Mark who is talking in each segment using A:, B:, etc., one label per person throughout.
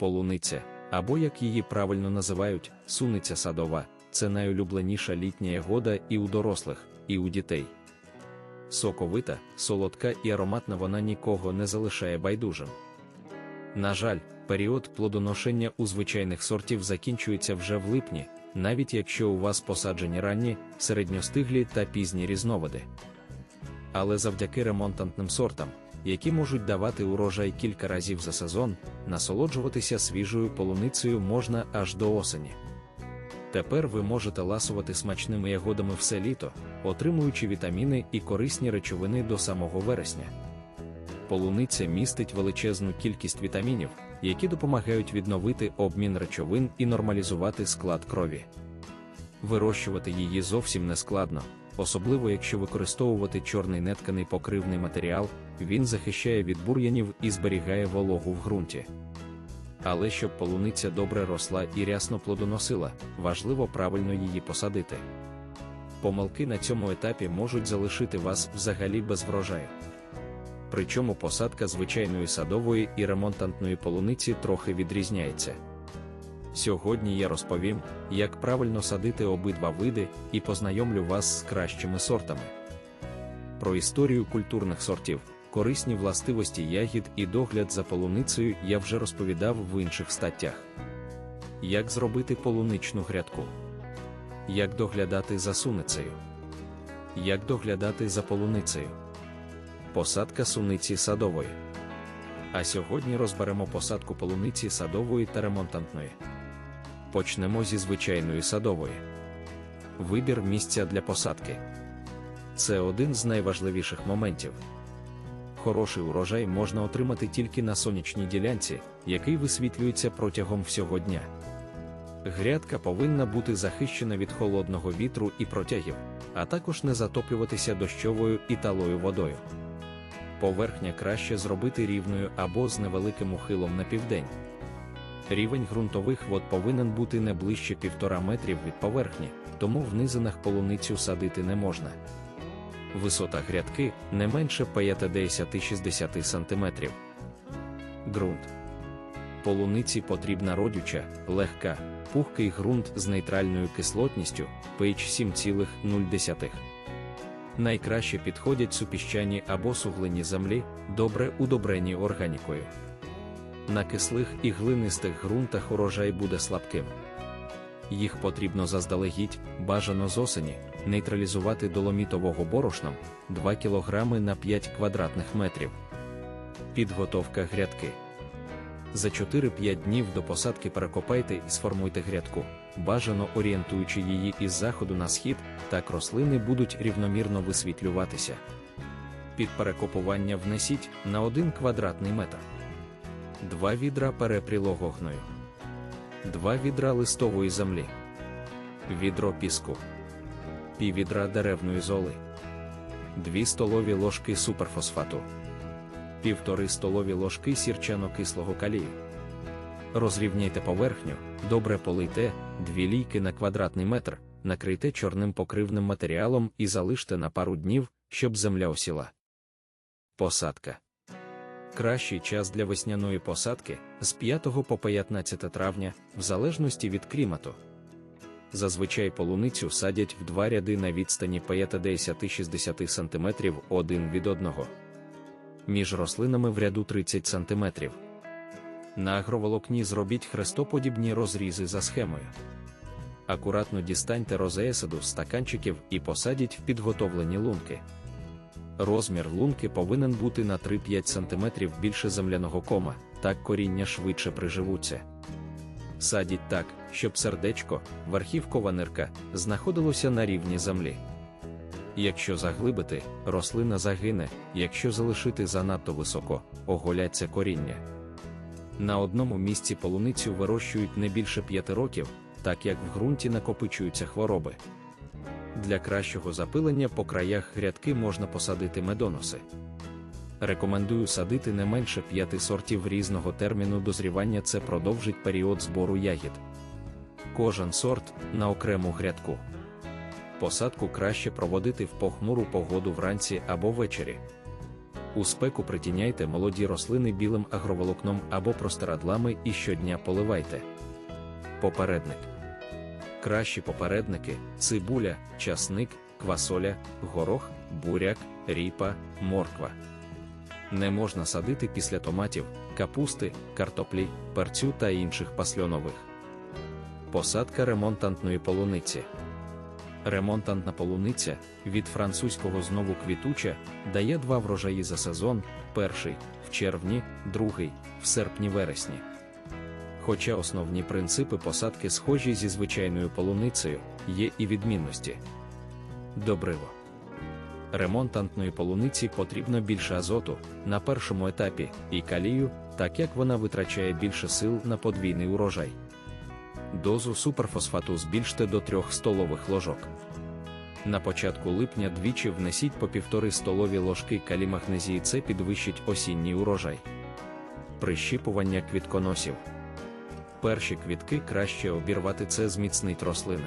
A: полуниця, або як її правильно називають, суниця садова, це найулюбленіша літня ягода і у дорослих, і у дітей. Соковита, солодка і ароматна вона нікого не залишає байдужим. На жаль, період плодоношення у звичайних сортів закінчується вже в липні, навіть якщо у вас посаджені ранні, середньостиглі та пізні різновиди. Але завдяки ремонтантним сортам, які можуть давати урожай кілька разів за сезон, насолоджуватися свіжою полуницею можна аж до осені. Тепер ви можете ласувати смачними ягодами все літо, отримуючи вітаміни і корисні речовини до самого вересня. Полуниця містить величезну кількість вітамінів, які допомагають відновити обмін речовин і нормалізувати склад крові. Вирощувати її зовсім не складно, особливо якщо використовувати чорний нетканий покривний матеріал, він захищає від бур'янів і зберігає вологу в ґрунті. Але щоб полуниця добре росла і рясно плодоносила, важливо правильно її посадити. Помилки на цьому етапі можуть залишити вас взагалі без врожаю. Причому посадка звичайної садової і ремонтантної полуниці трохи відрізняється. Сьогодні я розповім, як правильно садити обидва види і познайомлю вас з кращими сортами. Про історію культурних сортів, корисні властивості ягід і догляд за полуницею я вже розповідав в інших статтях. Як зробити полуничну грядку? Як доглядати за суницею? Як доглядати за полуницею? Посадка суниці садової. А сьогодні розберемо посадку полуниці садової та ремонтантної. Почнемо зі звичайної садової. Вибір місця для посадки. Це один з найважливіших моментів. Хороший урожай можна отримати тільки на сонячній ділянці, який висвітлюється протягом всього дня. Грядка повинна бути захищена від холодного вітру і протягів, а також не затоплюватися дощовою і талою водою. Поверхня краще зробити рівною або з невеликим ухилом на південь. Рівень ґрунтових вод повинен бути не ближче 1,5 метрів від поверхні, тому в низинах полуницю садити не можна. Висота грядки не менше 50-60 см. Ґрунт. Полуниці потрібна родюча, легка, пухкий ґрунт з нейтральною кислотністю pH 7,0. Найкраще підходять супіщані або суглині землі, добре удобрені органікою. На кислих і глинистих ґрунтах урожай буде слабким. Їх потрібно заздалегідь, бажано з осені, нейтралізувати доломітового борошном 2 кг на 5 квадратних метрів. Підготовка грядки. За 4-5 днів до посадки перекопайте і сформуйте грядку, бажано орієнтуючи її із заходу на схід, так рослини будуть рівномірно висвітлюватися. Під перекопування внесіть на 1 квадратний метр. 2 відра перепрілого гною. 2 відра листової землі. Відро піску. Піввідра деревної золи. 2 столові ложки суперфосфату. Півтори столові ложки сірчано-кислого калію. Розрівняйте поверхню, добре полийте, 2 лійки на квадратний метр, накрийте чорним покривним матеріалом і залиште на пару днів, щоб земля осіла. Посадка. Кращий час для весняної посадки з 5 по 15 травня, в залежності від клімату. Зазвичай полуницю садять в два ряди на відстані 50-60 см один від одного. Між рослинами в ряду 30 см. На агроволокні зробіть хрестоподібні розрізи за схемою. Акуратно дістаньте розеесаду з стаканчиків і посадіть в підготовлені лунки. Розмір лунки повинен бути на 3-5 см більше земляного кома, так коріння швидше приживуться. Садіть так, щоб сердечко, верхівкова нирка, знаходилося на рівні землі. Якщо заглибити, рослина загине, якщо залишити занадто високо, оголяться коріння. На одному місці полуницю вирощують не більше 5 років, так як в ґрунті накопичуються хвороби. Для кращого запилення по краях грядки можна посадити медоноси. Рекомендую садити не менше 5 сортів різного терміну дозрівання, це продовжить період збору ягід. Кожен сорт на окрему грядку. Посадку краще проводити в похмуру погоду вранці або ввечері. У спеку притіняйте молоді рослини білим агроволокном або простирадлами і щодня поливайте. Попередник. Кращі попередники цибуля, часник, квасоля, горох, буряк, ріпа, морква. Не можна садити після томатів, капусти, картоплі, перцю та інших пасльонових. Посадка ремонтантної полуниці. Ремонтантна полуниця від французького знову квітуча дає два врожаї за сезон: перший в червні, другий в серпні-вересні. Хоча основні принципи посадки схожі зі звичайною полуницею, є і відмінності. Добриво. Ремонтантної полуниці потрібно більше азоту на першому етапі і калію, так як вона витрачає більше сил на подвійний урожай. Дозу суперфосфату збільште до 3 столових ложок. На початку липня двічі внесіть по півтори столові ложки калімагнезії, це підвищить осінній урожай. Прищіпування квітконосів. Перші квітки краще обірвати це зміцнить рослини.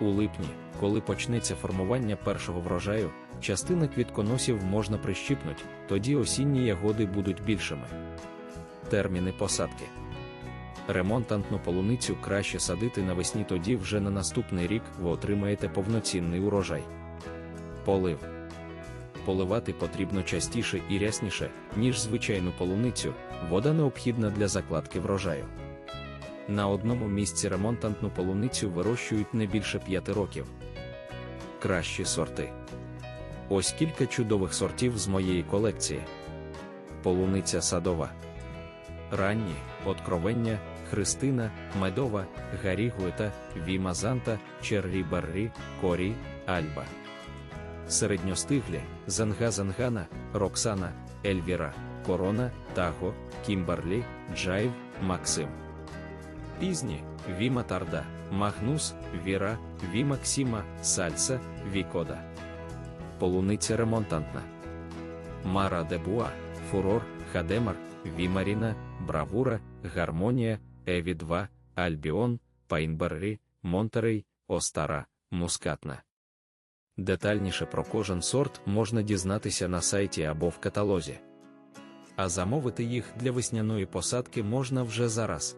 A: У липні, коли почнеться формування першого врожаю, частина квітконосів можна прищіпнути, тоді осінні ягоди будуть більшими. Терміни посадки. Ремонтантну полуницю краще садити навесні, тоді вже на наступний рік ви отримаєте повноцінний урожай. Полив. Поливати потрібно частіше і рясніше, ніж звичайну полуницю, вода необхідна для закладки врожаю. На одному місці ремонтантну полуницю вирощують не більше 5 років. Кращі сорти. Ось кілька чудових сортів з моєї колекції. Полуниця садова. Ранні, откровення, Христина, Медова, Гарігуета, Вімазанта, Черрі Баррі, Корі, Альба. Середньостиглі, Занга Зангана, Роксана, Ельвіра, Корона, Таго, Кімбарлі, Джайв, Максим. Пізні Віма Тарда, Магнус, Віра, Вімаксіма, Сальса, Вікода. Полуниця ремонтантна. Мара Дебуа, Фурор, Хадемар, Вімаріна, Бравура, Гармонія, Еві 2, Альбіон, Пайнберрі, Монтерей, Остара, Мускатна. Детальніше про кожен сорт можна дізнатися на сайті або в каталозі. А замовити їх для весняної посадки можна вже зараз.